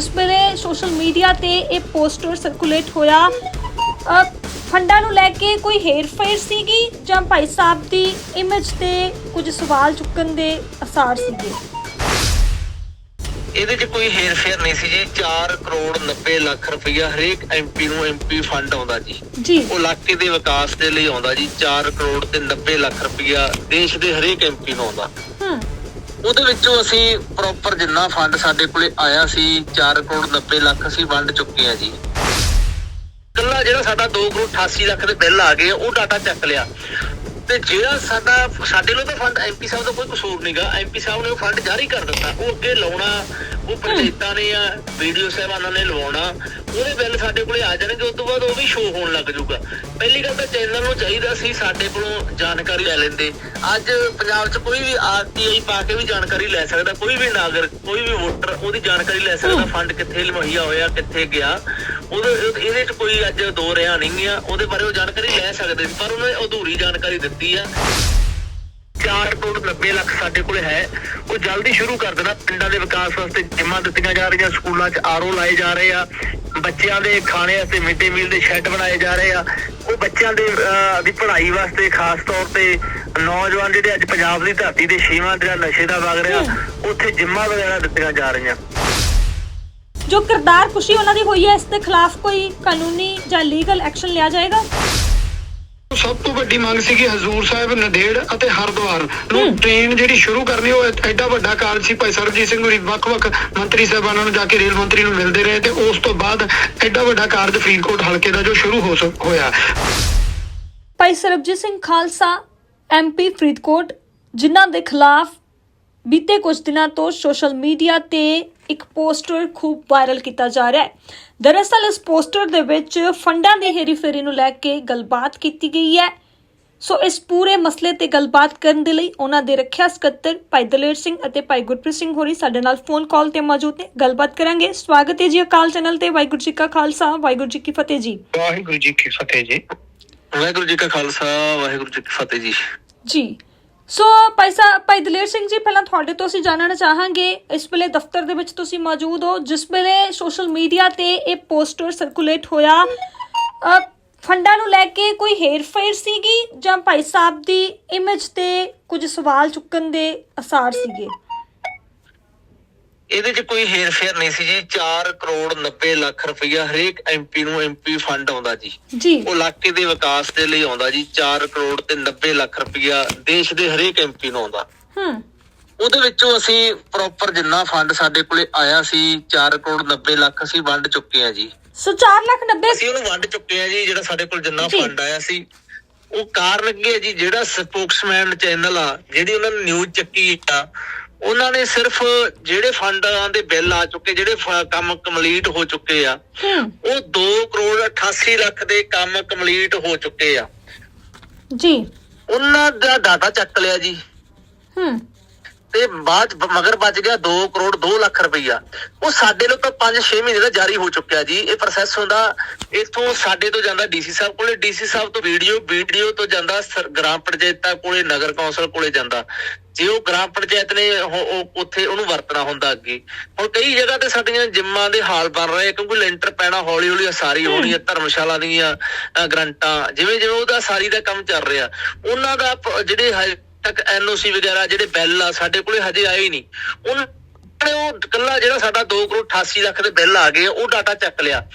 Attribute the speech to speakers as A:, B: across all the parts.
A: ਜਿਸ ਵੇਲੇ social media ਤੇ ਇਹ ਪੋਸਟਰ ਸਰਕੂਲੇਟ ਹੋਇਆ ਫੰਡਾਂ ਨੂੰ ਲੈ ਕੇ ਕੋਈ ਹੇਰ-ਫੇਰ ਸੀਗੀ ਜਾਂ ਭਾਈ ਸਾਹਿਬ ਦੀ ਇਮੇਜ ਤੇ ਕੁਝ ਸਵਾਲ ਚੁੱਕਣ ਦੇ ਅਸਾਰ ਸੀਗੇ?
B: ਇਹਦੇ 'ਚ ਕੋਈ ਹੇਰ-ਫੇਰ ਨਹੀਂ ਸੀ ਜੀ। 4 ਕਰੋੜ 90 ਲੱਖ ਰੁਪਈਆ ਹਰੇਕ ਐਮਪੀ ਨੂੰ ਐਮਪੀ ਫੰਡ ਆਉਂਦਾ ਜੀ।
A: ਜੀ।
B: ਉਹ ਇਲਾਕੇ ਦੇ ਵਿਕਾਸ ਦੇ ਲਈ ਆਉਂਦਾ ਜੀ। 4 ਕਰੋੜ ਤੇ 90 ਲੱਖ ਰੁਪਈਆ ਦੇਸ਼ ਦੇ ਹਰੇਕ ਐਮਪੀ ਨੂੰ ਆਉਂਦਾ।
A: ਹੂੰ।
B: ਉਹਦੇ ਵਿੱਚੋਂ ਅਸੀਂ ਪ੍ਰੋਪਰ ਜਿੰਨਾ ਫੰਡ ਸਾਡੇ ਕੋਲੇ ਆਇਆ ਸੀ 4 ਕਰੋੜ 90 ਲੱਖ ਅਸੀਂ ਵੰਡ ਚੁੱਕੇ ਆ ਜੀ। ਕੱਲਾ ਜਿਹੜਾ ਸਾਡਾ 2 ਕਰੋੜ 88 ਲੱਖ ਦੇ ਬਿੱਲ ਆ ਗਏ ਆ, ਉਹ ਡਾਟਾ ਚੱਕ ਲਿਆ। ਤੇ ਜਿਹੜਾ ਸਾਡਾ ਸਾਡੇ ਲੋ ਤਾਂ ਫੰਡ ਐਮਪੀ ਸਾਹਿਬ ਦਾ ਕੋਈ ਕਸੂਰ ਨਹੀਂਗਾ ਐਮਪੀ ਸਾਹਿਬ ਨੇ ਉਹ ਫੰਡ ਜਾਰੀ ਕਰ ਦਿੱਤਾ। ਉਹ ਅੱਗੇ ਲਾਉਣਾ ਉਹ ਪੰਚਾਇਤਾਂ ਨੇ ਆ ਵੀਡੀਓ ਸਾਹਿਬਾਨਾਂ ਨੇ ਲਵਾਉਣਾ। ਉਹਦੇ ਬਿੱਲ ਸਾਡੇ ਕੋਲੇ ਆ ਜਾਣਗੇ ਉਸ ਤੋਂ ਬਾਅਦ ਉਹ ਵੀ ਸ਼ੋਅ ਹੋਣ ਲੱਗ ਜਾਊਗਾ। ਪਹਿਲੀ ਗੱਲ ਤਾਂ ਚੈਨਲ ਨੂੰ ਚਾਹੀਦਾ ਸੀ ਸਾਡੇ ਕੋਲੋਂ ਜਾਣਕਾਰੀ ਲੈ ਲੈਂਦੇ। ਅੱਜ ਪੰਜਾਬ 'ਚ ਕੋਈ ਵੀ ਆਰਟੀਆਈ ਪਾ ਕੇ ਵੀ ਜਾਣਕਾਰੀ ਲੈ ਸਕਦਾ ਕੋਈ ਵੀ ਨਾਗਰਿਕ ਕੋਈ ਵੀ ਵੋਟਰ ਉਹਦੀ ਜਾਣਕਾਰੀ ਲੈ ਸਕਦਾ ਫੰਡ ਕਿੱਥੇ ਮੁਹੱਈਆ ਹੋਇਆ ਕਿੱਥੇ ਗਿਆ। ਉਹਦੇ ਇਹਦੇ 'ਚ ਕੋਈ ਅੱਜ ਦੋ ਰਿਆ ਨਹੀਂ ਆ ਉਹਦੇ ਬਾਰੇ ਉਹ ਜਾਣਕਾਰੀ ਲੈ ਸਕਦੇ ਸੀ ਪਰ ਉਹਨੇ ਅਧੂਰੀ ਜਾਣਕਾਰੀ ਦਿੱਤੀ ਆ। 4 ਕਰੋੜ 90 ਲੱਖ ਸਾਡੇ ਕੋਲੇ ਹੈ। ਉਹ ਜਲਦੀ ਸ਼ੁਰੂ ਕਰ ਦੇਣਾ। ਪਿੰਡਾਂ ਦੇ ਵਿਕਾਸ ਵਾਸਤੇ ਜਿੰਮਾਂ ਦਿੱਤੀਆਂ ਜਾ ਰਹੀਆਂ ਸਕੂਲਾਂ 'ਚ ਆਰਓ ਲਾਏ ਜਾ ਰਹੇ ਆ। ਬੱਚਿਆਂ ਦੇ ਖਾਣੇ ਵਾਸਤੇ ਮਿਡ ਡੇ ਮੀਲ ਦੇ ਸ਼ੈੱਡ ਬਣਾਏ ਜਾ ਰਹੇ ਆ। ਉਹ ਬੱਚਿਆਂ ਦੇ ਅਹ, ਦੀ ਪੜ੍ਹਾਈ ਵਾਸਤੇ ਖਾਸ ਤੌਰ ਤੇ ਨੌਜਵਾਨ ਜਿਹੜੇ ਅੱਜ ਪੰਜਾਬ ਦੀ ਧਰਤੀ ਦੇ ਛੇਵਾਂ ਜਿਹੜਾ ਨਸ਼ੇ ਦਾ ਵਗ ਰਿਹਾ ਉੱਥੇ ਜਿੰਮਾਂ ਵਗੈਰਾ ਦਿੱਤੀਆਂ ਜਾ ਰਹੀਆਂ।
A: ਜੋ ਕਿਰਦਾਰ ਖੁਸ਼ੀ ਉਹਨਾਂ ਦੀ ਹੋਈ ਹੈ ਇਸ ਦੇ ਖਿਲਾਫ ਕੋਈ ਕਾਨੂੰਨੀ ਜਾਂ ਲੀਗਲ ਐਕਸ਼ਨ ਲਿਆ ਜਾਏਗਾ?
C: ਸਭ ਤੋਂ ਵੱਡੀ ਮੰਗ ਸੀ ਕਿ ਹਜ਼ੂਰ ਸਾਹਿਬ ਨਦੇੜ ਅਤੇ ਹਰਿਦੁਆਰ ਨੂੰ ਟ੍ਰੇਨ ਜਿਹੜੀ ਸ਼ੁਰੂ ਕਰਨੀ ਉਹ ਐਡਾ ਵੱਡਾ ਕਾਰਜ ਸੀ। ਭਾਈ ਸਰਬਜੀਤ ਸਿੰਘ ਹੋਰੀ ਵੱਖ-ਵੱਖ ਮੰਤਰੀ ਸਾਹਿਬਾਨਾਂ ਨੂੰ ਜਾ ਕੇ ਰੇਲ ਮੰਤਰੀ ਨੂੰ ਮਿਲਦੇ ਰਹੇ ਤੇ ਉਸ ਤੋਂ ਬਾਅਦ ਐਡਾ ਵੱਡਾ ਕਾਰਜ ਫਰੀਦਕੋਟ ਹਲਕੇ ਦਾ ਜੋ ਸ਼ੁਰੂ ਹੋ ਹੋਇਆ।
A: ਭਾਈ ਸਰਬਜੀਤ ਸਿੰਘ ਖਾਲਸਾ ਐਮਪੀ ਫਰੀਦਕੋਟ ਜਿਨ੍ਹਾਂ ਦੇ ਖਿਲਾਫ ਬੀਤੇ ਕੁਝ ਦਿਨਾਂ ਤੋਂ ਸੋਸ਼ਲ ਮੀਡੀਆ ਤੇ ਇੱਕ ਪੋਸਟਰ ਖੂਬ ਵਾਇਰਲ ਕੀਤਾ ਜਾ ਰਿਹਾ ਹੈ। ਦਰਅਸਲ ਇਸ ਪੋਸਟਰ ਦੇ ਵਿੱਚ ਫੰਡਾਂ ਦੀ ਹੇਰੀਫੇਰੀ ਨੂੰ ਲੈ ਕੇ ਗੱਲਬਾਤ ਕੀਤੀ ਗਈ ਹੈ। ਸੋ ਇਸ ਪੂਰੇ ਮਸਲੇ ਤੇ ਗੱਲਬਾਤ ਕਰਨ ਦੇ ਲਈ ਉਹਨਾਂ ਦੇ ਰੱਖਿਆ ਸਕੱਤਰ ਭਾਈ ਦਲੇਰ ਸਿੰਘ ਅਤੇ ਭਾਈ ਗੁਰਪ੍ਰੀਤ ਸਿੰਘ ਹੋਰੀ ਸਾਡੇ ਨਾਲ ਫੋਨ ਕਾਲ ਤੇ ਮੌਜੂਦ ਨੇ। ਗੱਲਬਾਤ ਕਰਾਂਗੇ। ਸਵਾਗਤ ਹੈ ਜੀ ਅਕਾਲ ਚੈਨਲ ਤੇ। ਵਾਹਿਗੁਰੂ ਜੀ ਕਾ ਖਾਲਸਾ। ਵਾਹਿਗੁਰੂ ਜੀ ਕੀ ਫਤਿਹ ਜੀ।
C: ਵਾਹਿਗੁਰੂ ਜੀ ਕੀ ਫਤਿਹ ਜੀ।
B: ਵਾਹਿਗੁਰੂ ਜੀ ਕਾ ਖਾਲਸਾ। ਵਾਹਿਗੁਰੂ ਜੀ ਕੀ ਫਤਿਹ ਜੀ।
A: ਜੀ। ਸੋ ਭਾਈ ਸਾਹਿਬ ਭਾਈ ਦਲੇਰ ਸਿੰਘ ਜੀ, ਪਹਿਲਾਂ ਤੁਹਾਡੇ ਤੋਂ ਅਸੀਂ ਜਾਣਨਾ ਚਾਹਾਂਗੇ, ਇਸ ਵੇਲੇ ਦਫ਼ਤਰ ਦੇ ਵਿੱਚ ਤੁਸੀਂ ਮੌਜੂਦ ਹੋ, ਜਿਸ ਵੇਲੇ ਸੋਸ਼ਲ ਮੀਡੀਆ ਤੇ ਇਹ ਪੋਸਟਰ ਸਰਕੂਲੇਟ ਹੋਇਆ ਫੰਡਾਂ ਨੂੰ ਲੈ ਕੇ ਕੋਈ ਹੇਰ-ਫੇਰ ਸੀਗੀ ਜਾਂ ਭਾਈ ਸਾਹਿਬ ਦੀ ਇਮੇਜ ਤੇ ਕੁਝ ਸਵਾਲ ਚੁੱਕਣ ਦੇ ਅਸਾਰ ਸੀਗੇ?
B: ਇਹਦੇ 'ਚ ਕੋਈ ਹੇਰ-ਫੇਰ ਨਹੀਂ ਸੀ ਜੀ। 4 ਕਰੋੜ 90 ਲੱਖ ਰੁਪਈਆ ਹਰੇਕ ਐਮਪੀ ਨੂੰ ਐਮਪੀ ਫੰਡ ਆਉਂਦਾ ਜੀ।
A: ਜੀ।
B: ਉਹ ਇਲਾਕੇ ਦੇ ਵਿਕਾਸ ਦੇ ਲਈ ਆਉਂਦਾ ਜੀ। 4 ਕਰੋੜ ਤੇ 90 ਲੱਖ ਰੁਪਈਆ ਦੇਸ਼ ਦੇ ਹਰੇਕ ਐਮਪੀ ਨੂੰ ਆਉਂਦਾ।
A: ਹੂੰ।
B: ਉਹਦੇ ਵਿੱਚੋਂ ਅਸੀਂ ਪ੍ਰੋਪਰ ਜਿੰਨਾ ਫੰਡ ਸਾਡੇ ਕੋਲੇ ਆਇਆ ਸੀ 4 ਕਰੋੜ 90 ਲੱਖ ਅਸੀਂ ਵੰਡ ਚੁੱਕੇ ਆ ਜੀ।
A: ਸੋ 4 ਲੱਖ 90
B: ਅਸੀਂ ਉਹਨੂੰ ਵੰਡ ਚੁੱਕੇ ਆ ਜੀ ਜਿਹੜਾ ਸਾਡੇ ਕੋਲ ਜਿੰਨਾ। ਫੰਡ ਆਇਆ ਸੀ। ਉਹ ਕਾਰਨ ਕੀ ਹੈ ਜੀ? ਜਿਹੜਾ ਸਪੋਕਸਮੈਨ ਚੈਨਲ ਆ ਜਿਹੜੀ ਉਹਨਾਂ ਨੇ ਨਿਊਜ਼ ਚੱਕੀ ਆ ਉਹਨਾਂ ਨੇ ਸਿਰਫ ਜਿਹੜੇ ਫੰਡਾਂ ਦੇ ਬਿੱਲ ਆ ਚੁੱਕੇ ਜਿਹੜੇ ਕੰਮ ਕੰਪਲੀਟ ਹੋ ਚੁੱਕੇ ਆ ਉਹ 2 ਕਰੋੜ 88 ਲੱਖ ਦੇ ਕੰਮ ਕੰਪਲੀਟ ਹੋ ਚੁੱਕੇ ਆ।
A: ਜੀ।
B: ਉਹਨਾਂ ਦਾ ਡਾਟਾ ਚੱਕ ਲਿਆ ਜੀ।
A: ਹੂੰ।
B: ਤੇ ਬਾਅਦ ਮਗਰ ਬਚ ਗਿਆ 2 ਕਰੋੜ 2 ਲੱਖ ਰੁਪਈਆ। ਉਹ ਸਾਡੇ ਲੋ ਤਾਂ 5-6 ਮਹੀਨੇ ਦਾ ਜਾਰੀ ਹੋ ਚੁੱਕਿਆ ਜੀ। ਇਹ ਪ੍ਰੋਸੈਸ ਹੁੰਦਾ ਇਥੋਂ ਸਾਡੇ ਤੋਂ ਜਾਂਦਾ ਡੀਸੀ ਸਾਹਿਬ ਕੋਲੇ। ਡੀਸੀ ਸਾਹਿਬ ਤੋਂ ਵੀਡੀਓ ਵੀਡੀਓ ਤੋਂ ਜਾਂਦਾ ਗ੍ਰਾਮ ਪੰਚਾਇਤਾਂ ਕੋਲੇ ਨਗਰ ਕੌਂਸਲ ਕੋਲੇ ਜਾਂਦਾ। ਜੇ ਉਹ ਗ੍ਰਾਮ ਪੰਚਾਇਤ ਨੇ ਉੱਥੇ ਉਹਨੂੰ ਵਰਤਣਾ ਹੁੰਦਾ ਅੱਗੇ। ਹੁਣ ਕਈ ਜਗ੍ਹਾ ਤੇ ਸਾਡੀਆਂ ਜਿੰਮਾਂ ਦੇ ਹਾਲ ਬਣ ਰਹੇ ਕਿਉਂਕਿ ਲੈਂਟਰ ਪੈਣਾ ਹੌਲੀ ਹੌਲੀ ਉਸਾਰੀ ਹੋਣੀ ਹੈ ਧਰਮਸ਼ਾਲਾ ਦੀਆਂ ਗਰੰਟਾਂ ਜਿਵੇਂ ਜਿਵੇਂ ਉਹਦਾ ਸਾਰੀ ਦਾ ਕੰਮ ਚੱਲ ਰਿਹਾ। ਉਹਨਾਂ ਦਾ ਜਿਹੜੇ ਹਜੇ ਤੱਕ ਐਨਓਸੀ ਵਗੈਰਾ ਜਿਹੜੇ ਬਿੱਲ ਆ ਸਾਡੇ ਕੋਲੇ ਹਜੇ ਆਏ ਹੀ ਨਹੀਂ। ਉਹਨਾਂ ਨੇ ਉਹ ਕੱਲਾ ਜਿਹੜਾ ਸਾਡਾ 2 ਕਰੋੜ 88 ਲੱਖ ਦੇ ਬਿੱਲ ਆ ਗਏ ਉਹ ਡਾਟਾ ਚੱਕ ਲਿਆ।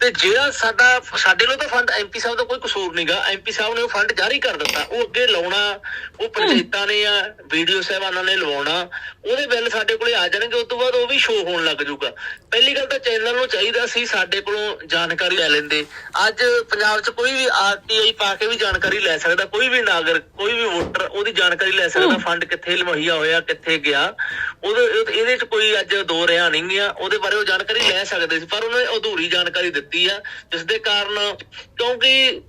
B: ਤੇ ਜਿਹੜਾ ਸਾਡਾ ਸਾਡੇ ਲੋ ਤਾਂ ਫੰਡ ਐਮਪੀ ਸਾਹਿਬ ਦਾ ਕੋਈ ਕਸੂਰ ਨਹੀਂਗਾ ਐਮਪੀ ਸਾਹਿਬ ਨੇ ਉਹ ਫੰਡ ਜਾਰੀ ਕਰ ਦਿੱਤਾ। ਉਹ ਅੱਗੇ ਲਾਉਣਾ ਉਹ ਪੰਚਾਇਤਾਂ ਨੇ ਆ ਵੀਡੀਓ ਸਾਹਿਬਾਨਾਂ ਨੇ ਲਵਾਉਣਾ ਉਹਦੇ ਬਿੱਲ ਸਾਡੇ ਕੋਲੇ ਆ ਜਾਣਗੇ ਉਸ ਤੋਂ ਬਾਅਦ ਉਹ ਵੀ ਸ਼ੋਅ ਹੋਣ ਲੱਗ ਜਾਊਗਾ। ਪਹਿਲੀ ਗੱਲ ਤਾਂ ਚੈਨਲ ਨੂੰ ਚਾਹੀਦਾ ਸੀ ਸਾਡੇ ਕੋਲੋਂ ਜਾਣਕਾਰੀ ਲੈ ਲੈਂਦੇ। ਅੱਜ ਪੰਜਾਬ 'ਚ ਕੋਈ ਵੀ ਆਰਟੀਆਈ ਪਾ ਕੇ ਵੀ ਜਾਣਕਾਰੀ ਲੈ ਸਕਦਾ ਕੋਈ ਵੀ ਨਾਗਰਿਕ ਕੋਈ ਵੀ ਵੋਟਰ ਉਹਦੀ ਜਾਣਕਾਰੀ ਲੈ ਸਕਦਾ ਫੰਡ ਕਿੱਥੇ ਮੁਹੱਈਆ ਹੋਇਆ ਕਿੱਥੇ ਗਿਆ। ਉਹਦੇ- ਇਹਦੇ 'ਚ ਕੋਈ ਅੱਜ ਦੋ ਰਿਆ ਨਹੀਂ ਗਿਆ ਉਹਦੇ ਬਾਰੇ ਉਹ ਜਾਣਕਾਰੀ ਲੈ ਸਕਦੇ ਸੀ, ਪਰ ਉਹਨੇ ਅਧੂਰੀ ਜਾਣਕਾਰੀ ਦਿੱਤੀ ਆ ਜਿਸ ਦੇ ਕਾਰਨ ਕਿਉਂਕਿ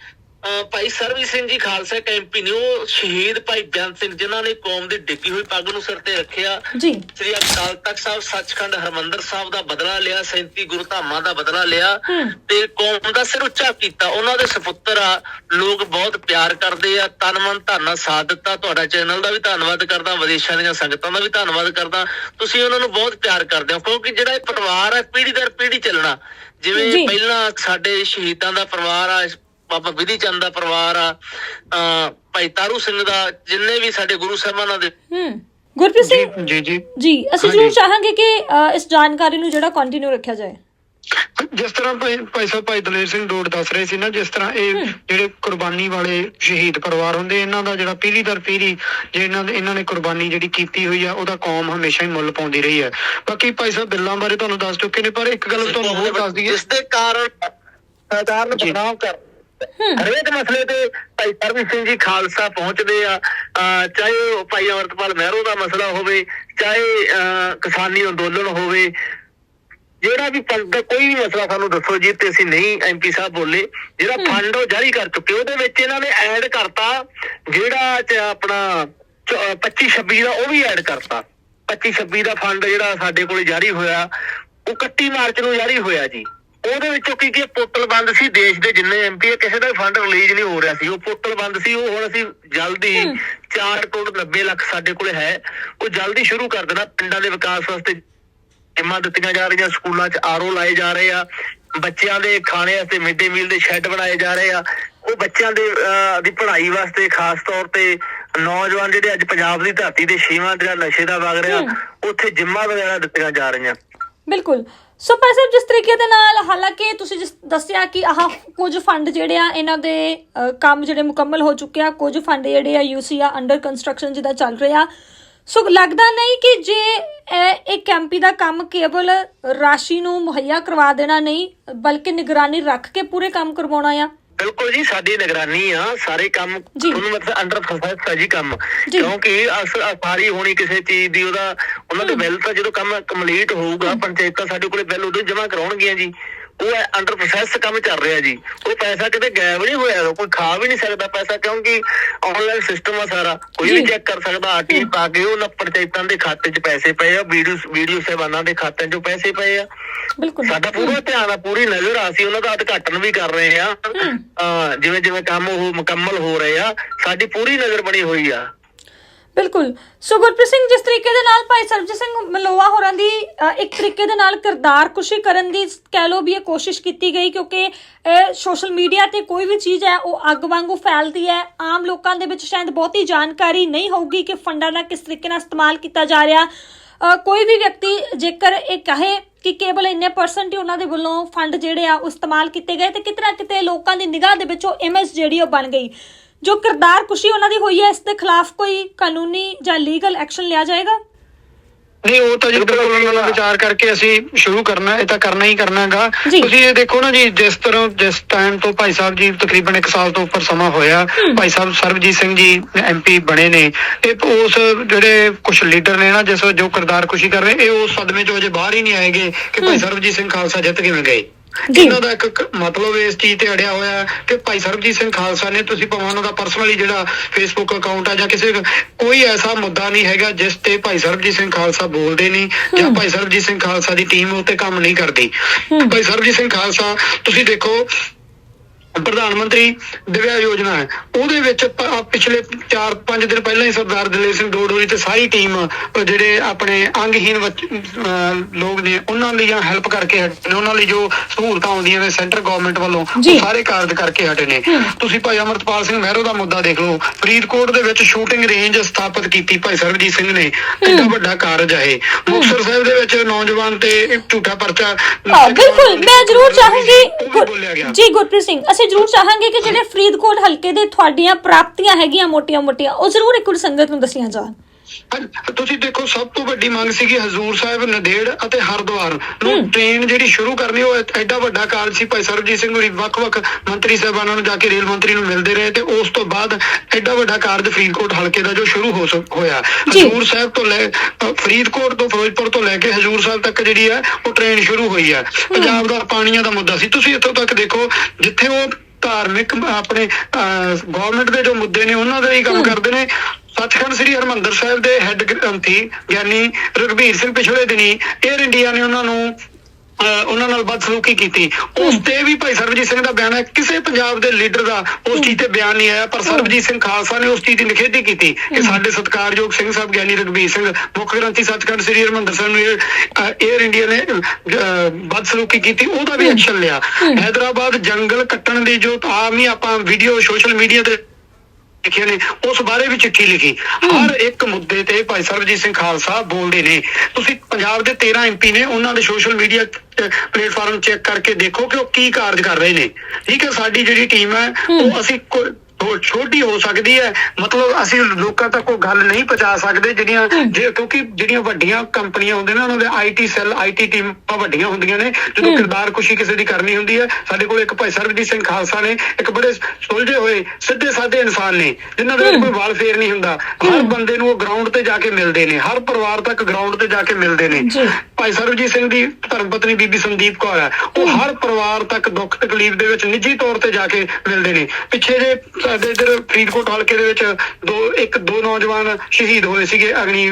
B: ਭਾਈ ਸਰਬਜੀਤ ਸਿੰਘ ਜੀ ਖਾਲਸਾ ਐਮਪੀ ਨੇ ਉਹ ਸ਼ਹੀਦ ਭਾਈ ਬੇਅੰਤ ਸਿੰਘ ਜਿਨ੍ਹਾਂ ਨੇ ਕੌਮ ਦੀ ਡਿੱਗੀ ਹੋਈ ਪੱਗ ਨੂੰ ਸਿਰ ਤੇ ਰੱਖਿਆ।
A: ਜੀ।
B: ਸ੍ਰੀ ਅਕਾਲ ਤਖਤ ਸਾਹਿਬ ਸੱਚਖੰਡ ਹਰਮੰਦਰ ਸਾਹਿਬ ਦਾ ਬਦਲਾ ਲਿਆ 37 ਗੁਰੂ ਧਾਮਾਂ ਦਾ ਬਦਲਾ ਲਿਆ। ਤੇ ਕੌਮ ਦਾ ਸਿਰ ਉੱਚਾ ਕੀਤਾ। ਉਹਨਾਂ ਦੇ ਸੁਪੁੱਤਰ ਆ ਲੋਕ ਬਹੁਤ ਪਿਆਰ ਕਰਦੇ ਆ। ਤਨ ਮਨ ਧਨ ਸਾਥ ਦਿੱਤਾ। ਤੁਹਾਡਾ ਚੈਨਲ ਦਾ ਵੀ ਧੰਨਵਾਦ ਕਰਦਾ ਵਿਦੇਸ਼ਾਂ ਦੀਆਂ ਸੰਗਤਾਂ ਦਾ ਵੀ ਧੰਨਵਾਦ ਕਰਦਾ। ਤੁਸੀਂ ਉਹਨਾਂ ਨੂੰ ਬਹੁਤ ਪਿਆਰ ਕਰਦੇ ਹੋ ਕਿਉਂਕਿ ਜਿਹੜਾ ਇਹ ਪਰਿਵਾਰ ਹੈ ਪੀੜ੍ਹੀ ਦਰ ਪੀੜ੍ਹੀ ਚੱਲਣਾ। ਜਿਵੇਂ। ਪਹਿਲਾਂ ਸਾਡੇ ਸ਼ਹੀਦਾਂ ਦਾ ਪਰਿਵਾਰ ਆ ਬਾਬਾ ਵਿਧੀ ਚੰਦ ਦਾ ਪਰਿਵਾਰ ਆ ਭਾਈ ਤਾਰੂ ਸਿੰਘ ਦਾ ਜਿੰਨੇ ਵੀ ਸਾਡੇ ਗੁਰੂ ਸਾਹਿਬਾਨਾਂ ਦੇ
A: ਹੂੰ ਗੁਰਪ੍ਰੀਤ ਸਿੰਘ
C: ਜੀ ਜੀ
A: ਜੀ ਅਸੀਂ। ਜ਼ਰੂਰ ਚਾਹਾਂਗੇ ਕਿ ਇਸ ਜਾਣਕਾਰੀ ਨੂੰ ਜਿਹੜਾ ਕੰਟੀਨਿਊ ਰੱਖਿਆ ਜਾਏ
C: ਜਿਸ ਤਰ੍ਹਾਂ ਭਾਈ ਭਾਈ ਸਾਹਿਬ ਭਾਈ ਦਲੇਰ ਸਿੰਘ ਡੋਡ ਦੱਸ ਰਹੇ ਸੀ ਨਾ ਜਿਸ ਤਰ੍ਹਾਂ ਇਹ। ਜਿਹੜੇ ਕੁਰਬਾਨੀ ਵਾਲੇ ਸ਼ਹੀਦ ਪਰਿਵਾਰ ਹੁੰਦੇ ਇਹਨਾਂ ਦਾ ਜਿਹੜਾ ਪੀੜ੍ਹੀ ਦਰ ਪੀੜ੍ਹੀ ਜੇ ਇਹਨਾਂ ਦੇ ਇਹਨਾਂ ਨੇ ਕੁਰਬਾਨੀ ਜਿਹੜੀ ਕੀਤੀ ਹੋਈ ਆ ਉਹਦਾ ਕੌਮ ਹਮੇਸ਼ਾ ਹੀ ਮੁੱਲ ਪਾਉਂਦੀ ਰਹੀ ਹੈ ਬਾਕੀ ਭਾਈ ਸਾਹਿਬ ਬਿੱਲਾਂ ਬਾਰੇ ਤੁਹਾਨੂੰ ਦੱਸ ਚੁੱਕੇ ਨੇ ਪਰ ਇੱਕ ਗੱਲ ਤੁਹਾਨੂੰ ਹੋਰ ਦੱਸ ਦਈਏ
B: ਜਿਸ ਦੇ ਕਾਰਨ ਸਰਕਾਰ ਨੂੰ
C: ਜੀ।
B: ਬਦਨਾਮ ਕਰ ਹਰੇਕ ਮਸਲੇ ਤੇ ਭਾਈ ਸਰਬਜੀਤ ਸਿੰਘ ਜੀ ਖਾਲਸਾ ਪਹੁੰਚਦੇ ਆ ਚਾਹੇ ਉਹ ਭਾਈ ਅਮਰਤਪਾਲ ਮਹਿਰੋ ਦਾ ਮਸਲਾ ਹੋਵੇ ਚਾਹੇ ਕਿਸਾਨੀ ਅੰਦੋਲਨ ਹੋਵੇ ਜਿਹੜਾ ਵੀ ਕੋਈ ਵੀ ਮਸਲਾ ਸਾਨੂੰ ਦੱਸੋ ਜੀ ਤੇ ਅਸੀਂ ਨਹੀਂ ਐਮਪੀ ਸਾਹਿਬ ਬੋਲੇ ਜਿਹੜਾ। ਫੰਡ ਉਹ ਜਾਰੀ ਕਰ ਚੁੱਕੇ ਉਹਦੇ ਵਿੱਚ ਇਹਨਾਂ ਨੇ ਐਡ ਕਰਤਾ ਜਿਹੜਾ ਚ ਆਪਣਾ 25 26 ਦਾ ਉਹ ਵੀ ਐਡ ਕਰਤਾ 25 26 ਦਾ ਫੰਡ ਜਿਹੜਾ ਸਾਡੇ ਕੋਲੇ ਜਾਰੀ ਹੋਇਆ ਉਹ 31 ਮਾਰਚ ਨੂੰ ਜਾਰੀ ਹੋਇਆ ਜੀ ਉਹਦੇ ਵਿੱਚੋਂ ਕੀ ਕੀ ਪੋਰਟਲ ਬੰਦ ਸੀ ਦੇਸ਼ ਦੇ ਜਿੰਨੇ ਐਮਪੀ ਕਿਸੇ ਦਾ ਫੰਡ ਰਿਲੀਜ਼ ਨਹੀਂ ਹੋ ਰਿਹਾ ਸੀ। ਉਹ ਪੋਰਟਲ ਬੰਦ ਸੀ ਉਹ ਹੁਣ ਅਸੀਂ ਜਲਦੀ
A: ਹਮ।
B: 4 ਕਰੋੜ 90 ਲੱਖ ਸਾਡੇ ਕੋਲੇ ਹੈ। ਉਹ ਜਲਦੀ ਸ਼ੁਰੂ ਕਰ ਦੇਣਾ। ਪਿੰਡਾਂ ਦੇ ਵਿਕਾਸ ਵਾਸਤੇ ਜਿੰਮਾਂ ਦਿੱਤੀਆਂ ਜਾ ਰਹੀਆਂ ਸਕੂਲਾਂ 'ਚ ਆਰਓ ਲਾਏ ਜਾ ਰਹੇ ਆ। ਬੱਚਿਆਂ ਦੇ ਖਾਣੇ ਵਾਸਤੇ ਮਿਡ ਮੀਲ ਦੇ ਸ਼ੈੱਡ ਬਣਾਏ ਜਾ ਰਹੇ ਆ। ਉਹ ਬੱਚਿਆਂ ਦੇ ਦੀ ਪੜ੍ਹਾਈ ਵਾਸਤੇ ਖਾਸ ਤੌਰ ਤੇ ਨੌਜਵਾਨ ਜਿਹੜੇ ਅੱਜ ਪੰਜਾਬ ਦੀ ਧਰਤੀ ਦੇ ਛੇਵਾਂ ਜਿਹੜਾ ਨਸ਼ੇ ਦਾ ਵਗ ਰਿਹਾ। ਉੱਥੇ ਜਿੰਮਾਂ ਵਗੈਰਾ ਦਿੱਤੀਆਂ ਜਾ ਰਹੀਆਂ।
A: ਬਿਲਕੁਲ। ਸੋ ਭਾਈ ਸਾਹਿਬ ਜਿਸ ਤਰੀਕੇ ਦੇ ਨਾਲ, ਹਾਲਾਂਕਿ ਤੁਸੀਂ ਜਿਸ ਦੱਸਿਆ ਕਿ ਆਹ ਕੁਝ ਫੰਡ ਜਿਹੜੇ ਆ, ਇਹਨਾਂ ਦੇ ਕੰਮ ਜਿਹੜੇ ਮੁਕੰਮਲ ਹੋ ਚੁੱਕੇ ਆ, ਕੁਝ ਫੰਡ ਜਿਹੜੇ ਆ ਯੂਸੀ ਆ ਅੰਡਰ ਕੰਸਟਰਕਸ਼ਨ ਜਿਹਦਾ ਚੱਲ ਰਿਹਾ ਸੋ ਲੱਗਦਾ ਨਹੀਂ ਕਿ ਜੇ ਇਹ ਇੱਕ ਦਾ ਕੰਮ ਕੇਵਲ ਰਾਸ਼ੀ ਨੂੰ ਮੁਹੱਈਆ ਕਰਵਾ ਦੇਣਾ ਨਹੀਂ, ਬਲਕਿ ਨਿਗਰਾਨੀ ਰੱਖ ਕੇ ਪੂਰੇ ਕੰਮ ਕਰਵਾਉਣਾ ਆ
B: ਬਿਲਕੁਲ ਜੀ ਸਾਡੀ ਨਿਗਰਾਨੀ ਆ ਸਾਰੇ ਕੰਮ
A: ਜੀ।
B: ਤੁਹਾਨੂੰ ਮਤਲਬ ਅੰਡਰ ਪ੍ਰੋਸੈਸ ਹੈ ਜੀ ਕੰਮ
A: ਜੀ।
B: ਕਿਉਂਕਿ ਅਸ- ਸਾਰੀ ਹੋਣੀ ਕਿਸੇ ਚੀਜ਼ ਦੀ ਉਹਦਾ ਉਹਨਾਂ ਦੇ। ਬਿੱਲ ਤਾਂ ਜਦੋਂ ਕੰਮ ਕੰਪਲੀਟ ਹੋਊਗਾ ਪੰਚਾਇਤਾਂ ਸਾਡੇ ਕੋਲੇ ਬਿੱਲ ਉਦੋਂ ਜਮ੍ਹਾਂ ਕਰਾਉਣਗੀਆਂ ਜੀ ਉਹ ਅੰਡਰ ਪ੍ਰੋਸੈਸ ਕੰਮ ਚੱਲ ਰਿਹਾ ਜੀ। ਉਹ ਪੈਸਾ ਕਿਤੇ ਗਾਇਬ ਨਹੀਂ ਹੋਇਆ ਕੋਈ ਖਾ ਵੀ ਨਹੀਂ ਸਕਦਾ ਪੈਸਾ ਕਿਉਂਕਿ ਆਨਲਾਈਨ ਸਿਸਟਮ ਆ ਸਾਰਾ। ਕੋਈ ਵੀ। ਚੈੱਕ ਕਰ ਸਕਦਾ ਆਰਟੀ। ਪਾ ਕੇ ਉਹਨਾਂ ਪੰਚਾਇਤਾਂ ਦੇ ਖਾਤੇ 'ਚ ਪੈਸੇ ਪਏ ਆ ਵੀਡੀਓ ਵੀਡੀਓ ਸਹਿਬਾਨਾਂ ਦੇ ਖਾਤਿਆਂ 'ਚ ਪੈਸੇ ਪਏ ਆ।
A: ਬਿਲਕੁਲ।
B: ਸਾਡਾ ਪੂਰਾ ਧਿਆਨ ਆ ਪੂਰੀ ਨਜ਼ਰ ਆ ਅਸੀਂ ਉਹਨਾਂ ਦਾ ਉਦਘਾਟਨ ਵੀ ਕਰ ਰਹੇ ਆ। ਜਿਵੇਂ ਜਿਵੇਂ ਕੰਮ ਉਹ ਮੁਕੰਮਲ ਹੋ ਰਹੇ ਆ ਸਾਡੀ ਪੂਰੀ ਨਜ਼ਰ ਬਣੀ ਹੋਈ ਆ।
A: ਬਿਲਕੁਲ। ਸੋ ਗੁਰਪ੍ਰੀਤ ਸਿੰਘ, ਜਿਸ ਤਰੀਕੇ ਦੇ ਨਾਲ ਭਾਈ ਸਰਬਜੀਤ ਸਿੰਘ ਮਲੋਆ ਹੋਰਾਂ ਦੀ ਇੱਕ ਤਰੀਕੇ ਦੇ ਨਾਲ ਕਿਰਦਾਰ ਕੁਸ਼ੀ ਕਰਨ ਦੀ ਕਹਿ ਲੋ ਵੀ ਇਹ ਕੋਸ਼ਿਸ਼ ਕੀਤੀ ਗਈ ਕਿਉਂਕਿ ਇਹ ਸੋਸ਼ਲ ਮੀਡੀਆ ਤੇ ਕੋਈ ਵੀ ਚੀਜ਼ ਹੈ, ਉਹ ਅੱਗ ਵਾਂਗੂ ਫੈਲਦੀ ਹੈ। ਆਮ ਲੋਕਾਂ ਦੇ ਵਿੱਚ ਸ਼ਾਇਦ ਬਹੁਤੀ ਜਾਣਕਾਰੀ ਨਹੀਂ ਹੋਊਗੀ ਕਿ ਫੰਡਾਂ ਦਾ ਕਿਸ ਤਰੀਕੇ ਨਾਲ ਇਸਤੇਮਾਲ ਕੀਤਾ ਜਾ ਰਿਹਾ। ਕੋਈ ਵੀ ਵਿਅਕਤੀ ਜੇਕਰ ਇਹ ਕਹੇ ਕਿ ਕੇਵਲ ਇੰਨੇ ਪਰਸੈਂਟ ਹੀ ਉਹਨਾਂ ਦੇ ਵੱਲੋਂ ਫੰਡ ਜਿਹੜੇ ਆ, ਉਹ ਇਸਤੇਮਾਲ ਕੀਤੇ ਗਏ ਤੇ ਕਿਤੇ ਨਾ ਕਿਤੇ ਲੋਕਾਂ ਦੀ ਨਿਗਾਹ ਦੇ ਵਿੱਚ ਉਹ ਇਮੇਜ ਜਿਹੜੀ ਉਹ ਬਣ ਗਈ। ਜੋ ਕਿਰਦਾਰ ਕੁਸ਼ੀ ਉਹਨਾਂ ਦੀ ਹੋਈ ਹੈ ਇਸ ਦੇ ਖਿਲਾਫ ਕੋਈ ਕਾਨੂੰਨੀ ਜਾਂ ਲੀਗਲ ਐਕਸ਼ਨ ਲਿਆ ਜਾਏਗਾ?
C: ਨਹੀਂ ਉਹ ਤਾਂ ਜੀ ਉਹਨਾਂ ਨਾਲ ਵਿਚਾਰ ਕਰਕੇ ਅਸੀਂ ਸ਼ੁਰੂ ਕਰਨਾ ਹੈ, ਇਹ ਤਾਂ ਕਰਨਾ ਹੀ ਕਰਨਾ ਹੈਗਾ
A: ਜੀ।
C: ਤੁਸੀਂ ਇਹ ਦੇਖੋ ਨਾ ਜੀ ਜਿਸ ਤਰ੍ਹਾਂ ਜਿਸ ਟਾਈਮ ਤੋਂ ਭਾਈ ਸਾਹਿਬ ਜੀ ਤਕਰੀਬਨ 1 ਸਾਲ ਤੋਂ ਉੱਪਰ ਸਮਾਂ ਹੋਇਆ ਭਾਈ ਸਾਹਿਬ ਸਰਬਜੀਤ ਸਿੰਘ ਜੀ ਐਮਪੀ ਬਣੇ ਨੇ। ਇਹ ਉਸ ਜਿਹੜੇ ਕੁਝ ਲੀਡਰ ਨੇ ਨਾ ਜਿਸ ਜੋ ਕਿਰਦਾਰ ਖੁਸ਼ੀ ਕਰ ਰਹੇ ਇਹ ਉਸ ਸਦਮੇ ਚੋਂ ਅਜੇ ਬਾਹਰ ਹੀ ਨਹੀਂ ਆਏਗੇ ਕਿ ਭਾਈ ਸਰਬਜੀਤ ਸਿੰਘ ਖਾਲਸਾ ਜਿੱਤ ਕਿਵੇਂ ਗਏ।
A: ਜੀ।
C: ਇਹਨਾਂ ਦਾ ਇੱਕ ਮਤਲਬ ਇਸ ਚੀਜ਼ ਤੇ ਅੜਿਆ ਹੋਇਆ ਕਿ ਭਾਈ ਸਰਬਜੀਤ ਸਿੰਘ ਖਾਲਸਾ ਨੇ ਤੁਸੀਂ ਭਾਵੇਂ ਉਹਨਾਂ ਦਾ ਪਰਸਨਲੀ ਜਿਹੜਾ ਫੇਸਬੁੱਕ ਅਕਾਊਂਟ ਆ ਜਾਂ ਕਿਸੇ ਕੋਈ ਐਸਾ ਮੁੱਦਾ ਨਹੀਂ ਹੈਗਾ ਜਿਸ ਤੇ ਭਾਈ ਸਰਬਜੀਤ ਸਿੰਘ ਖਾਲਸਾ ਬੋਲਦੇ ਨਹੀਂ ਜਾਂ ਭਾਈ ਸਰਬਜੀਤ ਸਿੰਘ ਖਾਲਸਾ ਦੀ ਟੀਮ ਉੱਤੇ ਕੰਮ ਨਹੀਂ ਕਰਦੀ। ਭਾਈ ਸਰਬਜੀਤ ਸਿੰਘ ਖਾਲਸਾ ਤੁਸੀਂ ਦੇਖੋ ਪ੍ਰਧਾਨ ਮੰਤਰੀ ਦਿਵਿਆ ਯੋਜਨਾ ਹੈ। ਉਹਦੇ ਵਿੱਚ ਪਿਛਲੇ 4-5 ਦਿਨ ਪਹਿਲਾਂ ਹੀ ਸਰਦਾਰ ਦਲੇਰ ਸਿੰਘ ਡੋਡੋਰੀ ਤੇ ਸਾਰੀ ਟੀਮ ਜਿਹੜੇ ਆਪਣੇ ਅੰਗਹੀਨ ਲੋਕ ਨੇ ਉਹਨਾਂ ਲਈ ਹੈਲਪ ਕਰਕੇ ਹਟੇ ਨੇ। ਉਹਨਾਂ ਲਈ ਜੋ ਸਹੂਲਤਾਂ ਆਉਂਦੀਆਂ ਨੇ ਸੈਂਟਰ ਗਵਰਨਮੈਂਟ ਵੱਲੋਂ। ਉਹ ਸਾਰੇ ਕਾਰਜ ਕਰਕੇ ਹਟੇ ਨੇ। ਤੁਸੀਂ ਭਾਈ ਅਮਰਤਪਾਲ ਸਿੰਘ ਮਹਿਰੋ ਦਾ ਮੁੱਦਾ ਦੇਖ ਲਓ। ਫਰੀਦਕੋਟ ਦੇ ਵਿੱਚ ਸ਼ੂਟਿੰਗ ਰੇਂਜ ਸਥਾਪਿਤ ਕੀਤੀ ਭਾਈ ਸਰਬਜੀਤ ਸਿੰਘ ਨੇ। ਕਿੰਨਾ ਵੱਡਾ ਕਾਰਜ ਹੈ ਇਹ। ਮੁਕਤਸਰ ਸਾਹਿਬ ਦੇ ਵਿੱਚ ਨੌਜਵਾਨ ਤੇ ਝੂਠਾ ਪਰਚਾ
A: ਬਿਲਕੁਲ। ਮੈਂ ਜ਼ਰੂਰ ਚਾਹੂੰਗੀ ਜੀ ਗੁਰਪ੍ਰੀਤ ਸਿੰਘ ਅਸੀਂ ਜ਼ਰੂਰ ਚਾਹਾਂਗੇ ਕਿ ਜਿਹੜੇ ਫਰੀਦਕੋਟ ਹਲਕੇ ਦੇ ਤੁਹਾਡੀਆਂ ਪ੍ਰਾਪਤੀਆਂ ਹੈਗੀਆਂ ਮੋਟੀਆਂ-ਮੋਟੀਆਂ, ਉਹ ਜ਼ਰੂਰ ਇੱਕ ਵਾਰ ਸੰਗਤ ਨੂੰ ਦੱਸੀਆਂ ਜਾਣ।
C: ਤੁਸੀਂ ਦੇਖੋ ਸਭ ਤੋਂ ਵੱਡੀ ਮੰਗ ਸੀਗੀ ਹਜ਼ੂਰ ਸਾਹਿਬ ਨਦੇੜ ਅਤੇ ਹਰਿਦੁਆਰ ਨੂੰ ਟ੍ਰੇਨ ਜਿਹੜੀ ਸ਼ੁਰੂ ਕਰਨੀ ਉਹ ਐਡਾ ਵੱਡਾ ਕਾਰਜ ਸੀ। ਭਾਈ ਸਰਬਜੀਤ ਸਿੰਘ ਹੋਰੀ ਵੱਖ-ਵੱਖ ਮੰਤਰੀ ਸਾਹਿਬਾਨਾਂ ਨੂੰ ਜਾ ਕੇ ਰੇਲ ਮੰਤਰੀ ਨੂੰ ਮਿਲਦੇ ਰਹੇ ਤੇ ਉਸ ਤੋਂ ਬਾਅਦ ਐਡਾ ਵੱਡਾ ਕਾਰਜ ਫਰੀਦਕੋਟ ਹਲਕੇ ਦਾ ਜੋ ਸ਼ੁਰੂ ਹੋ ਹੋਇਆ। ਹਜ਼ੂਰ ਸਾਹਿਬ ਤੋਂ ਲੈ ਫਰੀਦਕੋਟ ਤੋਂ ਫਿਰੋਜ਼ਪੁਰ ਤੋਂ ਲੈ ਕੇ ਹਜ਼ੂਰ ਸਾਹਿਬ ਤੱਕ ਜਿਹੜੀ ਹੈ ਉਹ ਟ੍ਰੇਨ ਸ਼ੁਰੂ ਹੋਈ ਹੈ। ਪੰਜਾਬ ਦਾ ਪਾਣੀਆਂ ਦਾ ਮੁੱਦਾ ਸੀ। ਤੁਸੀਂ ਇੱਥੋਂ ਤੱਕ ਦੇਖੋ ਜਿੱਥੇ ਉਹ ਧਾਰਮਿਕ ਆਪਣੇ ਗਵਰਨਮੈਂਟ ਦੇ ਜੋ ਮੁੱਦੇ ਨੇ ਉਹਨਾਂ ਦੇ ਹੀ ਕੰਮ ਕਰਦੇ ਨੇ। ਸੱਚਖੰਡ ਸ੍ਰੀ ਹਰਮੰਦਰ ਸਾਹਿਬ ਦੇ ਹੈੱਡ ਗ੍ਰੰਥੀ ਗਿਆਨੀ ਰਘਬੀਰ ਸਿੰਘ ਪਿਛਲੇ ਦਿਨੀ 에ਅਰ ਇੰਡੀਆ ਨੇ ਉਹਨਾਂ ਨੂੰ ਉਹਨਾਂ ਨਾਲ ਬਦਸਲੂਕੀ ਕੀਤੀ। ਉਸ ਤੇ ਵੀ ਭਾਈ ਸਰਬਜੀਤ ਸਿੰਘ ਦਾ ਬਿਆਨ ਹੈ। ਕਿਸੇ ਪੰਜਾਬ ਦੇ ਲੀਡਰ ਦਾ ਉਸ ਚੀਜ਼ ਤੇ ਬਿਆਨ ਨਹੀਂ ਆਇਆ ਪਰ ਸਰਬਜੀਤ ਸਿੰਘ ਖਾਲਸਾ ਨੇ ਉਸ ਚੀਜ਼ ਦੀ ਨਿਖੇਧੀ ਕੀਤੀ ਕਿ ਸਾਡੇ ਸਤਿਕਾਰਯੋਗ ਸਿੰਘ ਸਾਹਿਬ ਗਿਆਨੀ ਰਘਬੀਰ ਸਿੰਘ ਮੁੱਖ ਗ੍ਰੰਥੀ ਸੱਚਖੰਡ ਸ੍ਰੀ ਹਰਿਮੰਦਰ ਸਾਹਿਬ ਨੂੰ 에ਅਰ ਇੰਡੀਆ ਨੇ ਬਦਸਲੂਕੀ ਕੀਤੀ ਉਹਦਾ ਵੀ ਐਕਸ਼ਨ ਲਿਆ। ਹੈਦਰਾਬਾਦ ਜੰਗਲ ਕੱਟਣ ਦੀ ਜੋ ਆਮ ਹੀ ਆਪਾਂ ਵੀਡੀਓ ਸੋਸ਼ਲ ਮੀਡੀਆ ਤੇ ਲਿਖੇ ਨੇ ਉਸ ਬਾਰੇ ਵੀ ਚਿੱਠੀ ਲਿਖੀ। ਹਰ ਇੱਕ ਮੁੱਦੇ ਤੇ ਭਾਈ ਸਰਬਜੀਤ ਸਿੰਘ ਖਾਲਸਾ ਬੋਲਦੇ ਨੇ। ਤੁਸੀਂ ਪੰਜਾਬ ਦੇ 13 ਐਮਪੀ ਨੇ ਉਹਨਾਂ ਦੇ ਸੋਸ਼ਲ ਮੀਡੀਆ ਪਲੇਟਫਾਰਮ ਚੈੱਕ ਕਰਕੇ ਦੇਖੋ ਕਿ ਉਹ ਕੀ ਕਾਰਜ ਕਰ ਰਹੇ ਨੇ। ਠੀਕ ਹੈ ਸਾਡੀ ਜਿਹੜੀ ਟੀਮ ਹੈ ਉਹ ਅਸੀਂ ਉਹ ਛੋਟੀ ਹੋ ਸਕਦੀ ਹੈ। ਮਤਲਬ ਅਸੀਂ ਲੋਕਾਂ ਤੱਕ ਉਹ ਗੱਲ ਨਹੀਂ ਪਹੁੰਚਾ ਸਕਦੇ ਜਿਹੜੀਆਂ ਜੇ ਕਿਉਂਕਿ ਜਿਹੜੀਆਂ ਵੱਡੀਆਂ ਕੰਪਨੀਆਂ ਹੁੰਦੀਆਂ ਨੇ ਉਹਨਾਂ ਦੇ ਆਈਟੀ ਸੈੱਲ ਆਈਟੀ ਟੀਮਾਂ ਵੱਡੀਆਂ ਹੁੰਦੀਆਂ ਨੇ। ਜਦੋਂ ਕਿਰਦਾਰ ਕੁਸ਼ੀ ਕਿਸੇ ਦੀ ਕਰਨੀ ਹੁੰਦੀ ਹੈ ਸਾਡੇ ਕੋਲ ਇੱਕ ਭਾਈ ਸਰਬਜੀਤ ਸਿੰਘ ਖਾਲਸਾ ਨੇ ਇੱਕ ਬੜੇ ਸੁਲਝੇ ਹੋਏ ਸਿੱਧੇ ਸਾਦੇ ਇਨਸਾਨ ਨੇ ਜਿਨ੍ਹਾਂ ਦੇ ਕੋਈ ਵਾਲ ਫੇਰ ਨਹੀਂ ਹੁੰਦਾ। ਹਰ ਬੰਦੇ ਨੂੰ ਉਹ ਗਰਾਊਂਡ ਤੇ ਜਾ ਕੇ ਮਿਲਦੇ ਨੇ। ਹਰ ਪਰਿਵਾਰ ਤੱਕ ਗਰਾਊਂਡ ਤੇ ਜਾ ਕੇ ਮਿਲਦੇ ਨੇ। ਭਾਈ ਸਰਬਜੀਤ ਸਿੰਘ ਦੀ ਧਰਮ ਪਤਨੀ ਬੀਬੀ ਸੰਦੀਪ ਕੌਰ ਹੈ। ਉਹ ਹਰ ਪਰਿਵਾਰ ਤੱਕ ਦੁੱਖ ਤਕਲੀਫ ਦੇ ਵਿੱਚ ਨਿੱਜੀ ਤੌਰ ਤੇ ਜਾ ਕੇ ਮਿਲਦੇ ਨੇ। ਪਿੱਛੇ ਜੇ ਸਾਡੇ ਇਧਰ ਫਰੀਦਕੋਟ ਹਲਕੇ ਦੇ ਵਿੱਚ ਦੋ ਇੱਕ ਦੋ ਨੌਜਵਾਨ ਸ਼ਹੀਦ ਹੋਏ ਸੀਗੇ ਅਗਨੀ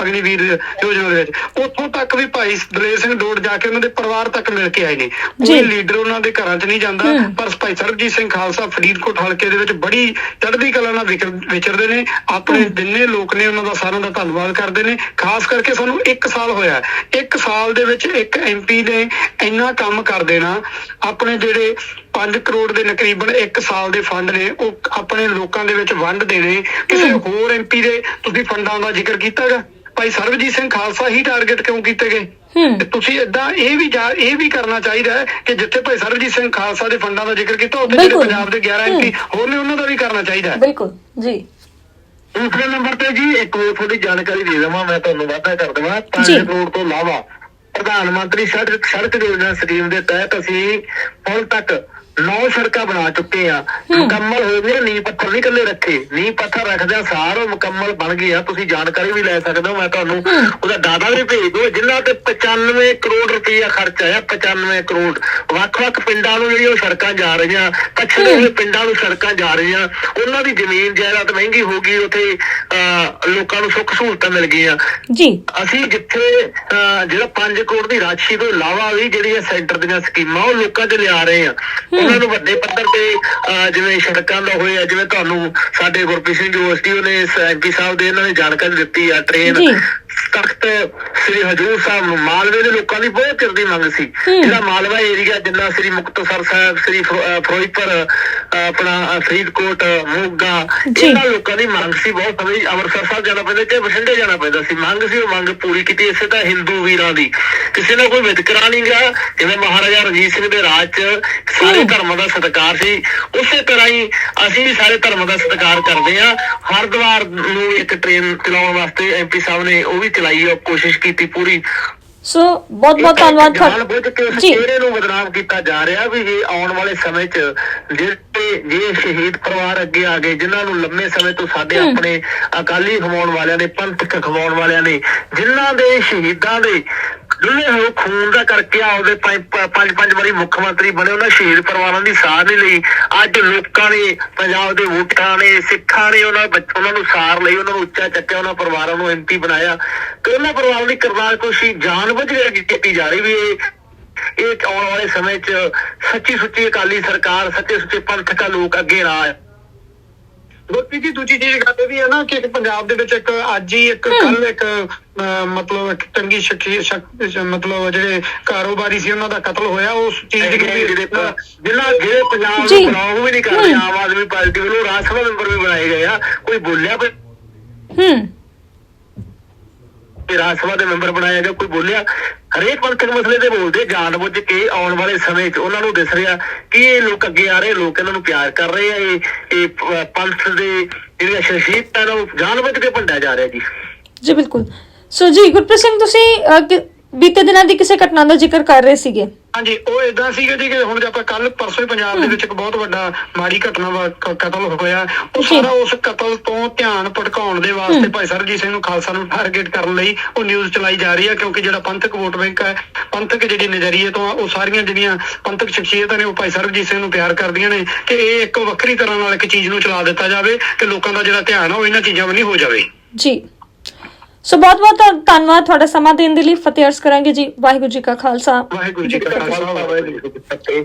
C: ਅਗਨੀਵੀਰ ਯੋਜਨਾ ਦੇ ਵਿੱਚ। ਉੱਥੋਂ ਤੱਕ ਵੀ ਭਾਈ ਦਲੇਰ ਸਿੰਘ ਡੋੜ ਜਾ ਕੇ ਉਹਨਾਂ ਦੇ ਪਰਿਵਾਰ ਤੱਕ ਮਿਲ ਕੇ ਆਏ ਨੇ। ਕੋਈ ਲੀਡਰ ਉਹਨਾਂ ਦੇ ਘਰਾਂ 'ਚ ਨਹੀਂ ਜਾਂਦਾ। ਪਰ ਭਾਈ ਸਰਬਜੀਤ ਸਿੰਘ ਖਾਲਸਾ ਫਰੀਦਕੋਟ ਹਲਕੇ ਦੇ ਵਿੱਚ ਬੜੀ ਚੜ੍ਹਦੀ ਕਲਾ ਨਾਲ ਵਿਚਰ- ਵਿਚਰਦੇ ਨੇ। ਆਪਣੇ ਜਿੰਨੇ ਲੋਕ ਨੇ ਉਹਨਾਂ ਦਾ ਸਾਰਿਆਂ ਦਾ ਧੰਨਵਾਦ ਕਰਦੇ ਨੇ। ਖਾਸ ਕਰਕੇ ਸਾਨੂੰ 1 ਸਾਲ ਹੋਇਆ। ਇੱਕ ਸਾਲ ਦੇ ਵਿੱਚ ਇੱਕ ਐਮਪੀ ਨੇ ਇੰਨਾ ਕੰਮ ਕਰ ਦੇਣਾ। ਆਪਣੇ ਜਿਹੜੇ 5 ਕਰੋੜ ਦੇ ਤਕਰੀਬਨ 1 ਸਾਲ ਦੇ ਫੰਡ ਨੇ ਉਹ ਆਪਣੇ ਲੋਕਾਂ ਦੇ ਵਿੱਚ ਵੰਡ ਦੇਣੇ ਕਿਸੇ ਹੋਰ ਐਮਪੀ ਦੇ ਤੁਸੀਂ ਫੰਡਾਂ ਦਾ ਜ਼ਿਕਰ ਕੀਤਾਗਾ ਭਾਈ ਸਰਬਜੀਤ ਸਿੰਘ ਖਾਲਸਾ ਹੀ ਟਾਰਗੇਟ ਕਿਉਂ ਕੀਤੇ ਗਏ? ਤੁਸੀਂ ਇਦਾਂ ਇਹ ਵੀ ਇਹ ਵੀ ਕਰਨਾ ਚਾਹੀਦਾ ਹੈ ਕਿ ਜਿੱਥੇ ਭਾਈ ਸਰਬਜੀਤ ਸਿੰਘ ਖਾਲਸਾ ਦੇ ਫੰਡਾਂ ਦਾ ਜ਼ਿਕਰ ਕੀਤਾ ਉੱਥੇ ਜਿਹੜੇ। ਪੰਜਾਬ ਦੇ 11 ਐਮਪੀ ਹੋਰ ਨੇ ਉਹਨਾਂ ਦਾ ਵੀ ਕਰਨਾ ਚਾਹੀਦਾ ਹੈ?
A: ਬਿਲਕੁਲ ਜੀ।
B: ਦੂਸਰੇ ਨੰਬਰ ਤੇ ਜੀ ਇੱਕ ਹੋਰ ਥੋੜੀ ਜਾਣਕਾਰੀ ਦੇ ਦੇਵਾਂ ਮੈਂ ਤੁਹਾਨੂੰ ਵਾਅਦਾ ਕਰ ਦੇਵਾਂ।
A: ਜੀ।
B: 5 ਕਰੋੜ ਤੋਂ ਇਲਾਵਾ ਪ੍ਰਧਾਨ ਮੰਤਰੀ ਸੜਕ ਸੜਕ ਯੋਜਨਾ ਸਕੀਮ ਦੇ ਤਹਿਤ ਅਸੀਂ ਹੁਣ ਤੱਕ 9 ਸੜਕਾਂ ਬਣਾ ਚੁੱਕੇ ਆ। ਮੁਕੰਮਲ ਹੋ ਗਏ ਨੀਂਹ ਪੱਥਰ ਨਹੀਂ ਕੱਲੇ ਰੱਖੇ। ਨੀਂਹ ਪੱਥਰ ਰੱਖਦਿਆਂ ਸਾਰ ਉਹ ਮੁਕੰਮਲ ਬਣ ਗਏ ਆ। ਤੁਸੀਂ ਜਾਣਕਾਰੀ ਵੀ ਲੈ ਸਕਦੇ ਹੋ ਮੈਂ ਤੁਹਾਨੂੰ ਉਹਦਾ ਦਾਦਾ ਵੀ ਭੇਜ ਦੋ। ਜਿਨ੍ਹਾਂ ਤੇ 95 ਕਰੋੜ ਰੁਪਈਆ ਖਰਚ ਆਇਆ 95 ਕਰੋੜ। ਵੱਖ-ਵੱਖ ਪਿੰਡਾਂ ਨੂੰ ਜਿਹੜੀ ਉਹ ਸੜਕਾਂ ਜਾ ਰਹੀਆਂ ਪਛੜੇ ਹੋਏ ਪਿੰਡਾਂ ਨੂੰ ਸੜਕਾਂ ਜਾ ਰਹੀਆਂ। ਉਹਨਾਂ ਦੀ ਜ਼ਮੀਨ ਜਾਇਦਾਦ ਮਹਿੰਗੀ ਹੋ ਗਈ ਉੱਥੇ ਲੋਕਾਂ ਨੂੰ ਸੁੱਖ ਸਹੂਲਤਾਂ ਮਿਲ ਗਈਆਂ।
A: ਜੀ।
B: ਅਸੀਂ ਜਿੱਥੇ ਜਿਹੜਾ 5 ਕਰੋੜ ਦੀ ਰਾਸ਼ੀ ਤੋਂ ਇਲਾਵਾ ਵੀ ਜਿਹੜੀਆਂ ਸੈਂਟਰ ਦੀਆਂ ਸਕੀਮਾਂ ਉਹ ਲੋਕਾਂ 'ਚ ਲਿਆ ਰਹੇ ਆ ਉਹਨਾਂ ਨੂੰ ਵੱਡੇ ਪੱਧਰ ਤੇ ਅਹ, ਜਿਵੇਂ ਸੜਕਾਂ ਦਾ ਹੋਇਆ ਜਿਵੇਂ ਤੁਹਾਨੂੰ ਸਾਡੇ ਗੁਰਪ੍ਰੀਤ ਸਿੰਘ ਯੂਨੀਵਰਸਿਟੀ ਉਹਨੇ ਐਮਪੀ ਸਾਹਿਬ ਦੇ ਇਹਨਾਂ ਨੇ ਜਾਣਕਾਰੀ ਦਿੱਤੀ ਆ ਟ੍ਰੇਨ
A: ਜੀ।
B: ਤਖਤ ਸ੍ਰੀ ਹਜੂਰ ਸਾਹਿਬ ਨੂੰ ਮਾਲਵੇ ਦੇ ਲੋਕਾਂ ਦੀ ਬਹੁਤ ਚਿਰ ਦੀ ਮੰਗ ਸੀ। ਜਿਹੜਾ ਮਾਲਵਾ ਏਰੀਆ ਜਿੰਨਾ ਸ੍ਰੀ ਮੁਕਤਸਰ ਸਾਹਿਬ ਸ੍ਰੀ ਫਿਰੋਜ਼ਪੁਰ ਆਪਣਾ ਫਰੀਦਕੋਟ ਮੋਗਾ। ਇਹਨਾਂ ਲੋਕਾਂ ਦੀ ਮੰਗ ਸੀ ਬਹੁਤ ਸਮੇਂ ਅੰਮ੍ਰਿਤਸਰ ਸਾਹਿਬ ਜਾਣਾ ਪੈਂਦਾ ਤੇ ਬਠਿੰਡੇ ਜਾਣਾ ਪੈਂਦਾ ਸੀ। ਮੰਗ ਸੀ ਉਹ ਮੰਗ ਪੂਰੀ ਕੀਤੀ ਇਸੇ ਤਾਂ ਹਿੰਦੂ ਵੀਰਾਂ ਦੀ। ਕਿਸੇ ਨੇ ਕੋਈ ਵਿਤਕਰਾ ਨਹੀਂ ਗਾ ਜਿਵੇਂ ਮਹਾਰਾਜਾ ਰਣਜੀਤ ਸਿੰਘ ਦੇ ਰਾਜ 'ਚ ਸਾਰੇ। ਧਰਮਾਂ ਦਾ ਸਤਿਕਾਰ ਸੀ। ਉਸੇ ਤਰ੍ਹਾਂ ਹੀ ਅਸੀਂ ਵੀ ਸਾਰੇ ਧਰਮਾਂ ਦਾ ਸਤਿਕਾਰ ਕਰਦੇ ਆ ਹਰਿਦੁਆਰ ਨੂੰ ਇੱਕ ਟ੍ਰੇਨ ਚਲਾਉਣ ਵਾਸਤੇ ਐਮਪੀ ਸਾਹਿਬ ਨੇ ਉਹ ਵੀ ਚਲਾਈ ਆ ਕੋਸ਼ਿਸ਼ ਕੀਤੀ ਪੂਰੀ
A: ਸੋ ਬਹੁਤ ਬਹੁਤ ਧੰਨਵਾਦ ਤੁਹਾਡਾ। ਜੀ।
B: ਚਿਹਰੇ ਨੂੰ ਬਦਨਾਮ ਕੀਤਾ ਜਾ ਰਿਹਾ ਵੀ ਇਹ ਆਉਣ ਵਾਲੇ ਸਮੇਂ 'ਚ ਜਿਹੜੇ ਜੇ ਸ਼ਹੀਦ ਪਰਿਵਾਰ ਅੱਗੇ ਆ ਗਏ ਜਿਨ੍ਹਾਂ ਨੂੰ ਲੰਮੇ ਸਮੇਂ ਤੋਂ ਸਾਡੇ। ਆਪਣੇ ਅਕਾਲੀ ਖਵਾਉਣ ਵਾਲਿਆਂ ਨੇ ਪੰਥਕ ਖਵਾਉਣ ਵਾਲਿਆਂ ਨੇ ਜਿਨ੍ਹਾਂ ਦੇ ਸ਼ਹੀਦਾਂ ਦੇ ਡੁੱਲੇ ਹੋਏ ਖੂਨ ਦਾ ਕਰਕੇ ਆਉਦੇ ਪੰਜ ਪੰਜ ਵਾਰੀ ਮੁੱਖ ਮੰਤਰੀ ਬਣੇ ਉਹਨਾਂ ਸ਼ਹੀਦ ਪਰਿਵਾਰਾਂ ਦੀ ਸਾਰ ਨਹੀਂ ਲਈ। ਅੱਜ ਲੋਕਾਂ ਨੇ ਪੰਜਾਬ ਦੇ ਵੋਟਰਾਂ ਨੇ ਸਿੱਖਾਂ ਨੇ ਉਹਨਾਂ ਬੱਚ- ਉਹਨਾਂ ਨੂੰ ਸਾਰ ਲਈ ਉਹਨਾਂ ਨੂੰ ਉੱਚਾ ਚੱਕਿਆ ਉਹਨਾਂ ਪਰਿਵਾਰਾਂ ਨੂੰ ਐਮਪੀ ਬਣਾਇਆ। ਤੇ ਉਹਨਾਂ ਪਰਿਵਾਰਾਂ ਦੀ ਕਿਰਦਾਰ ਕੋਸ਼ੀ ਜਾਣਬੁੱਝ ਕੇ ਕੀਤੀ ਜਾ ਰਹੀ ਵੀ ਇਹ ਇਹ ਆਉਣ ਵਾਲੇ ਸਮੇਂ 'ਚ ਸੱਚੀ ਸੁੱਚੀ ਅਕਾਲੀ ਸਰਕਾਰ ਸੱਚੇ ਸੁੱਚੇ ਪੰਥਕਾ ਲੋਕ ਅੱਗੇ ਨਾ ਆਏ
C: ਗੁਰਪ੍ਰੀਤ ਜੀ ਦੂਜੀ ਚੀਜ਼ ਗੱਲ ਇਹ ਵੀ ਹੈ ਨਾ ਕਿ ਪੰਜਾਬ ਦੇ ਵਿੱਚ ਇੱਕ ਅੱਜ ਹੀ ਇੱਕ ਕੱਲ ਇੱਕ ਮਤਲਬ ਇੱਕ ਚੰਗੀ ਸ਼ਖੀ ਸ਼ਖ- ਮਤਲਬ ਜਿਹੜੇ ਕਾਰੋਬਾਰੀ ਸੀ ਉਹਨਾਂ ਦਾ ਕਤਲ ਹੋਇਆ ਉਸ ਚੀਜ਼ ਦੀ
B: ਜਿਨ੍ਹਾਂ ਜਿਹੜੇ ਪੰਜਾਬ। ਨੂੰ ਬਣਾਉ ਵੀ ਨਹੀਂ ਕਰਦੇ। ਆਮ ਆਦਮੀ ਪਾਰਟੀ ਵੱਲੋਂ ਰਾਜ ਸਭਾ ਮੈਂਬਰ ਵੀ ਬਣਾਏ ਗਏ ਆ ਕੋਈ ਬੋਲਿਆ ਕੋਈ
A: ਹੂੰ
B: ਰਾਜ ਸਭਾ ਦੇ ਮੈਂਬਰ ਬਣਾਇਆ ਗਿਆ ਕੋਈ ਬੋਲਿਆ, ਹਰੇਕ ਪੰਥਕ ਮਸਲੇ ਤੇ ਬੋਲਦੇ ਜਾਣਬੁੱਝ ਕੇ ਆਉਣ ਵਾਲੇ ਸਮੇਂ 'ਚ ਉਹਨਾਂ ਨੂੰ ਦਿਸ ਰਿਹਾ ਕਿ ਇਹ ਲੋਕ ਅੱਗੇ ਆ ਰਹੇ, ਲੋਕ ਇਹਨਾਂ ਨੂੰ ਪਿਆਰ ਕਰ ਰਹੇ ਆ, ਇਹ ਇਹ ਪੰਥ ਦੇ ਜਿਹੜੀਆਂ ਸ਼ਖਸੀਅਤਾਂ ਨੂੰ ਜਾਣਬੁੱਝ ਕੇ ਭੰਡਿਆ ਜਾ ਰਿਹਾ ਜੀ।
A: ਜੀ ਬਿਲਕੁਲ। ਸੋ ਜੀ, ਗੁਰਪ੍ਰੀਤ ਸਿੰਘ, ਤੁਸੀਂ ਬੀਤੇ ਦਿਨਾਂ ਦੀ ਕਿਸੇ ਘਟਨਾ ਦਾ ਜ਼ਿਕਰ ਕਰ ਰਹੇ ਸੀਗੇ।
C: ਹਾਂਜੀ ਉਹ ਇਦਾਂ ਸੀਗਾ ਜੀ ਕਿ ਹੁਣ ਜੇ ਆਪਾਂ ਕੱਲ ਪਰਸੋਂ ਹੀ ਪੰਜਾਬ ਦੇ ਵਿੱਚ ਇੱਕ ਬਹੁਤ ਵੱਡਾ ਮਾੜੀ ਘਟਨਾ ਵਾ ਕ- ਕਤਲ ਹੋਇਆ। ਉਹ
A: ਜੀ।
C: ਸਾਰਾ ਉਸ ਕਤਲ ਤੋਂ ਧਿਆਨ ਭਟਕਾਉਣ ਦੇ ਵਾਸਤੇ ਭਾਈ ਸਰਬਜੀਤ ਸਿੰਘ ਨੂੰ ਖਾਲਸਾ ਨੂੰ ਟਾਰਗੇਟ ਕਰਨ ਲਈ ਉਹ ਨਿਊਜ਼ ਚਲਾਈ ਜਾ ਰਹੀ ਹੈ ਕਿਉਂਕਿ ਜਿਹੜਾ ਪੰਥਕ ਵੋਟ ਬੈਂਕ ਹੈ ਪੰਥਕ ਜਿਹੜੀ ਨਜ਼ਰੀਏ ਤੋਂ ਆ ਉਹ ਸਾਰੀਆਂ ਜਿਹੜੀਆਂ ਪੰਥਕ ਸ਼ਖਸੀਅਤਾਂ ਨੇ ਉਹ ਭਾਈ ਸਰਬਜੀਤ ਸਿੰਘ ਨੂੰ ਪਿਆਰ ਕਰਦੀਆਂ ਨੇ ਕਿ ਇਹ ਇੱਕ ਵੱਖਰੀ ਤਰ੍ਹਾਂ ਨਾਲ ਇੱਕ ਚੀਜ਼ ਨੂੰ ਚਲਾ ਦਿੱਤਾ ਜਾਵੇ ਕਿ ਲੋਕਾਂ ਦਾ ਜਿਹੜਾ ਧਿਆਨ ਆ ਉਹ ਇਹਨਾਂ ਚੀਜ਼ਾਂ ਵੱਲ ਨਹੀਂ ਹੋ ਜਾਵੇ।
A: ਜੀ। ਸੋ ਬਹੁਤ ਬਹੁਤ ਧੰਨਵਾਦ ਤੁਹਾਡਾ ਸਮਾਂ ਦੇਣ ਦੇ ਲਈ। ਫਤਿਹ ਅਰਜ਼ ਕਰਾਂਗੇ ਜੀ। ਵਾਹਿਗੁਰੂ ਜੀ ਕਾ ਖਾਲਸਾ।
C: ਵਾਹਿਗੁਰੂ ਜੀ ਕਾ ਖਾਲਸਾ, ਵਾਹਿਗੁਰੂ ਜੀ ਕੀ ਫਤਿਹ।